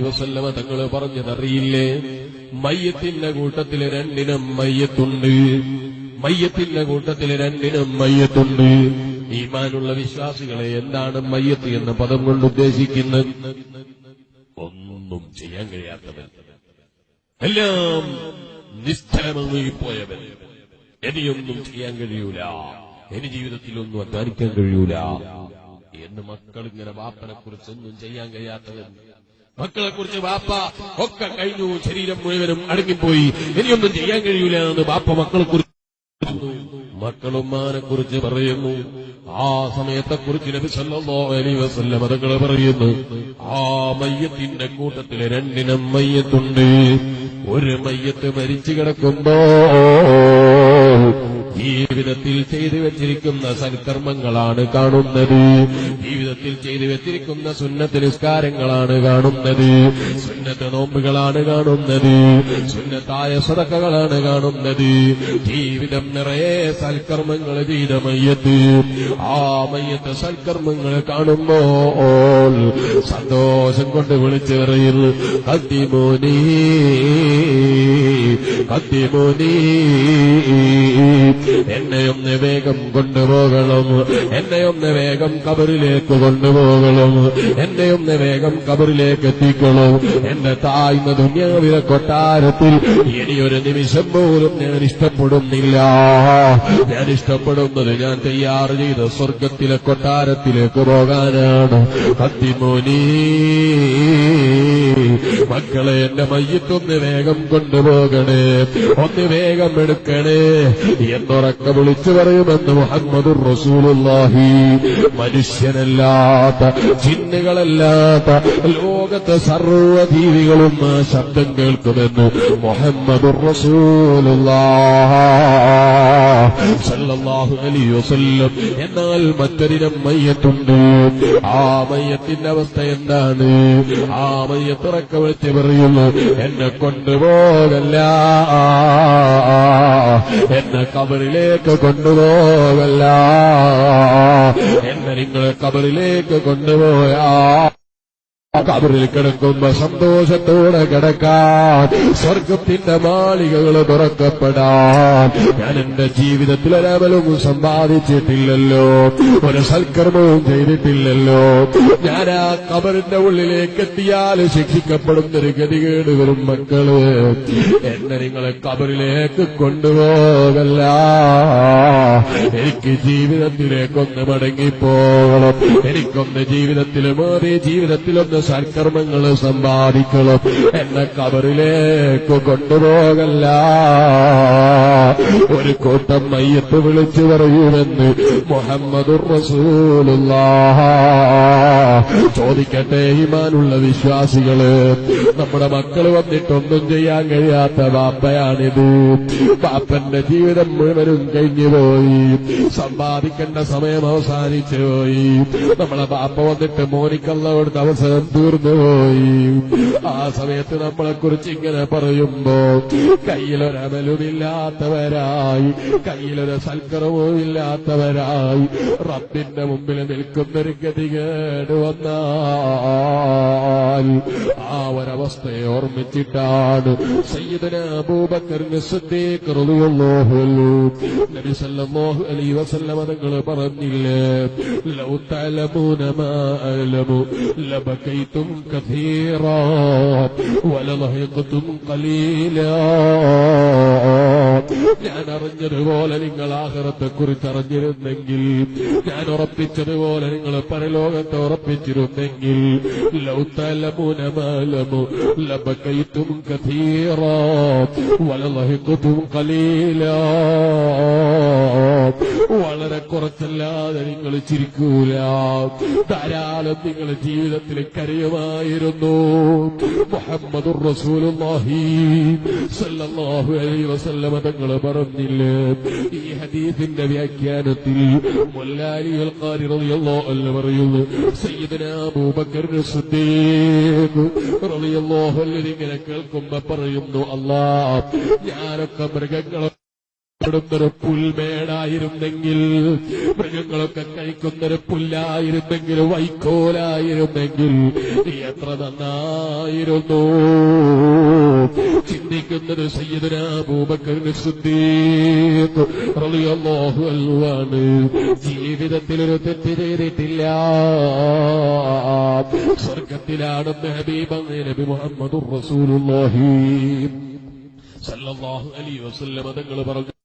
വസല്ലമ തങ്ങൾ പറഞ്ഞതറിയില്ലേ? മയ്യത്തിന്റെ കൂട്ടത്തിൽ രണ്ടിനും മയ്യത്തുണ്ട്. മയ്യത്തിന്റെ കൂട്ടത്തിൽ രണ്ടിനും മയ്യത്തുണ്ട്. ഈമാനുള്ള വിശ്വാസികളെ എന്താണ് മയ്യത്ത് എന്ന പദം കൊണ്ട് ഉദ്ദേശിക്കുന്നത്? ഒന്നും ചെയ്യാൻ കഴിയാത്തവൻ. എല്ലാം നിസ്തരമായി പോയവൻ. ഇനിയൊന്നും ചെയ്യാൻ കഴിയൂല. ഇനി ജീവിതത്തിലൊന്നും അധ്വാനിക്കാൻ കഴിയൂല. എന്ന് മക്കൾ ഇങ്ങനെ ബാപ്പനെ കുറിച്ച് ഒന്നും ചെയ്യാൻ കഴിയാത്തവൻ. മക്കളെ കുറിച്ച് ബാപ്പ ഒക്കെ കഴിഞ്ഞു. ശരീരം മുഴുവനും അടങ്ങിപ്പോയി. ഇനിയൊന്നും ചെയ്യാൻ കഴിയൂല എന്ന് ബാപ്പ മക്കളെ കുറിച്ച് മക്കളുമ്മാനെ കുറിച്ച് പറയുന്നു. ആ സമയത്തെ കുറിച്ച് നബി സല്ലല്ലാഹു അലൈഹി വസല്ലം അതുങ്ങൾ പറയുന്നു. ആ മയ്യത്തിന്റെ കൂട്ടത്തിൽ രണ്ടിനം മയ്യത്തുണ്ട്. ഒരു മയ്യത്ത് മരിച്ചു കിടക്കുമ്പോ ജീവിതത്തിൽ ചെയ്തു വെച്ചിരിക്കുന്ന സൽക്കർമ്മങ്ങളാണ് കാണുന്നത്. ജീവിതത്തിൽ ചെയ്തു വെച്ചിരിക്കുന്ന സുന്നത്ത് നിസ്കാരങ്ങളാണ് കാണുന്നത്. സുന്നത്ത് നോമ്പുകളാണ് കാണുന്നത്. സുന്നത്തായ സദക്കകളാണ് കാണുന്നത്. ജീവിതം നിറയെ സൽക്കർമ്മങ്ങൾ ചെയ്ത മയ്യത്ത്. ആ മയ്യത്ത് സൽക്കർമ്മങ്ങൾ കാണുമ്പോൾ സന്തോഷം കൊണ്ട് വിളിച്ചെറിയിൽ പറയുന്നു കത്തിമോനീ. കത്തിമോനീ എന്നെ ഒന്ന് വേഗം കൊണ്ടുപോകണം. എന്നെ ഒന്ന് വേഗം കബറിലേക്ക് കൊണ്ടുപോകണം. എന്നെ ഒന്ന് വേഗം കബറിലേക്ക് എത്തിക്കണം. എന്റെ തായ്മ ദുന്യാവിലെ കൊട്ടാരത്തിൽ ഇനിയൊരു നിമിഷം പോലും ഞാൻ ഇഷ്ടപ്പെടുന്നില്ല. ഞാൻ ഇഷ്ടപ്പെടുന്നത് ഞാൻ തയ്യാർ ചെയ്ത സ്വർഗത്തിലെ കൊട്ടാരത്തിലേക്ക് പോകാനാണ്. കത്തിമോനീ. മക്കളെ എന്റെ മയ്യത്തൊന്ന് വേഗം കൊണ്ടുപോകണേ. ഒന്ന് വേഗം എടുക്കണേ. എന്നുറക്ക വിളിച്ചു പറയുമെന്ന് മുഹമ്മദ് റസൂലുള്ളാഹി. മനുഷ്യനല്ലാത്ത ചിന്നുകളല്ലാത്ത ലോകത്തെ സർവജീവികളും ശബ്ദം കേൾക്കുമെന്ന് മുഹമ്മദ് വസല്ലം. എന്നാൽ മറ്റൊരിനം മയ്യത്തുണ്ട്. ആ മയ്യത്തിന്റെ അവസ്ഥ എന്താണ്? ആ മയ്യത്തിറക്ക വിളിച്ച് പറയുന്നു എന്നെ കൊണ്ടുപോകല്ല. എന്നെ കബറിലേക്ക് കൊണ്ടുപോകല്ല. എന്നെ നിങ്ങൾ കബറിലേക്ക് കൊണ്ടുപോയാ. കബറിൽ കിടക്കുമ്പോ സന്തോഷത്തോടെ കിടക്കാൻ സ്വർഗത്തിന്റെ മാളികകൾ തുറക്കപ്പെടാൻ ഞാൻ എന്റെ ജീവിതത്തിൽ ഒരമലും സമ്പാദിച്ചിട്ടില്ലല്ലോ. ഒരു സൽക്കർമ്മവും ചെയ്തിട്ടില്ലല്ലോ. ഞാൻ ആ കബറിന്റെ ഉള്ളിലേക്ക് എത്തിയാൽ ശിക്ഷിക്കപ്പെടുന്നൊരു ഗതികേട് വരും മക്കൾ എന്നെ നിങ്ങളെ കബറിലേക്ക് കൊണ്ടുപോകല്ല. എനിക്ക് ജീവിതത്തിലേക്കൊന്ന് മടങ്ങിപ്പോകണം. എനിക്കൊന്ന് ജീവിതത്തിൽ മാറി ജീവിതത്തിലൊന്ന് സൽക്കർമ്മങ്ങൾ സമ്പാദിക്കണം. എന്നെ കബറിലേക്ക് കൊണ്ടുപോകല്ല. ഒരു കൂട്ടം മയ്യത്ത് വിളിച്ചു പറയുമെന്ന് മുഹമ്മദ് ചോദിക്കട്ടെ ഈമാനുള്ള വിശ്വാസികൾ. നമ്മുടെ മക്കൾ വന്നിട്ടൊന്നും ചെയ്യാൻ കഴിയാത്ത ബാപ്പയാണിത് ബാപ്പന്റെ ജീവിതം മുഴുവനും കഴിഞ്ഞുപോയി സമ്പാദിക്കേണ്ട സമയം അവസാനിച്ചു പോയി. നമ്മളെ ബാപ്പ വന്നിട്ട് മോനിക്കല്ല കൊടുത്ത അവസരം Иудаим. ആ സമയത്ത് നമ്മളെ കുറിച്ച് ഇങ്ങനെ പറയുമ്പോ കയ്യിലൊരമലുമില്ലാത്തവരായി കയ്യിലൊരു സൽക്കരവും ഇല്ലാത്തവരായി റബ്ബിന്റെ മുമ്പിൽ നിൽക്കുന്നൊരു ഗതികേട് വന്നാൽ ആ ഒരവസ്ഥയെ ഓർമ്മിച്ചിട്ടാണ് സയ്യിദന അബൂബക്കറിന് സിദ്ദീഖ് റളിയല്ലാഹു അൻഹു. നബി അലൈഹി വസല്ലം തങ്ങൾ പറഞ്ഞില്ലേ ലൗ തഅലമൂന മാ അലമു ലബകൈതും കഥീറാ ولضيقتم قليلا ഞാൻ അറിഞ്ഞതുപോലെ നിങ്ങൾ ആഹ്റത്തെ കുറിച്ച് അറിഞ്ഞിരുന്നെങ്കിൽ ഞാൻ ഉറപ്പിച്ചതുപോലെ നിങ്ങൾ പരലോകത്തെ ഉറപ്പിച്ചിരുന്നെങ്കിൽ വളരെ കുറച്ചല്ലാതെ നിങ്ങൾ ചിരിക്കൂല. ധാരാളം നിങ്ങൾ ജീവിതത്തിൽ കരയുമായിരുന്നു. മുഹമ്മദ് റസൂലുള്ളാഹി അലൈഹി വസല്ലമ തങ്ങൾ പറഞ്ഞില്ലേ ഈ ഹദീസിന്റെ വ്യാഖ്യാനത്തിൽ ഇങ്ങനെ കേൾക്കുമ്പോ പറയുന്നു അല്ലാ ഞാനൊക്കെ മൃഗങ്ങളെ ൊരു പുൽമേടായിരുന്നെങ്കിൽ മൃഗങ്ങളൊക്കെ കഴിക്കുന്നൊരു പുല്ലായിരുന്നെങ്കിൽ വൈക്കോലായിരുന്നെങ്കിൽ എത്ര നന്നായിരുന്നു? ചിന്തിക്കുന്നത് അൻഹു ജീവിതത്തിൽ ഒരു തെറ്റ് ചെയ്തിട്ടില്ല. സ്വർഗത്തിലാണെന്ന് ഹബീബ് നബി മുഹമ്മദ് റസൂലുള്ളാഹി. സല്ലല്ലാഹു അലൈഹി വസല്ലം തങ്ങൾ പറഞ്ഞു